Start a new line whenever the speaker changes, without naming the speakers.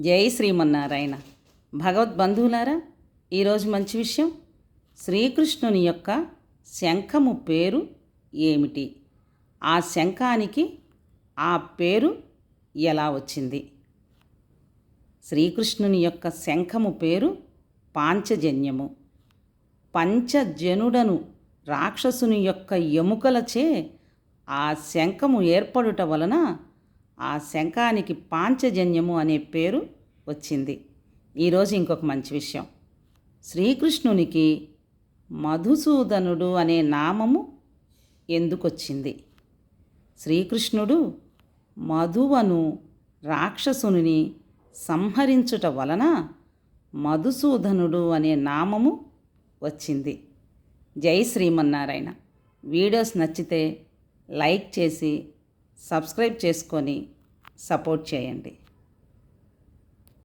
జై శ్రీమన్నారాయణ. భగవద్బంధువులారా ఈరోజు మంచి విషయం శ్రీకృష్ణుని యొక్క శంఖము పేరు ఏమిటి? ఆ శంఖానికి ఆ పేరు ఎలా వచ్చింది? శ్రీకృష్ణుని యొక్క శంఖము పేరు పాంచజన్యము. పంచజనుడను రాక్షసుని యొక్క ఎముకలచే ఆ శంఖము ఏర్పడుట వలన ఆ శంఖానికి పాంచజన్యము అనే పేరు వచ్చింది. ఈరోజు ఇంకొక మంచి విషయం. శ్రీకృష్ణునికి మధుసూదనుడు అనే నామము ఎందుకొచ్చింది? శ్రీకృష్ణుడు మధువను రాక్షసుని సంహరించుట వలన మధుసూదనుడు అనే నామము వచ్చింది. జై శ్రీమన్నారాయణ. వీడియోస్ నచ్చితే లైక్ చేసి సబ్స్క్రైబ్ చేసుకొని సపోర్ట్ చేయండి.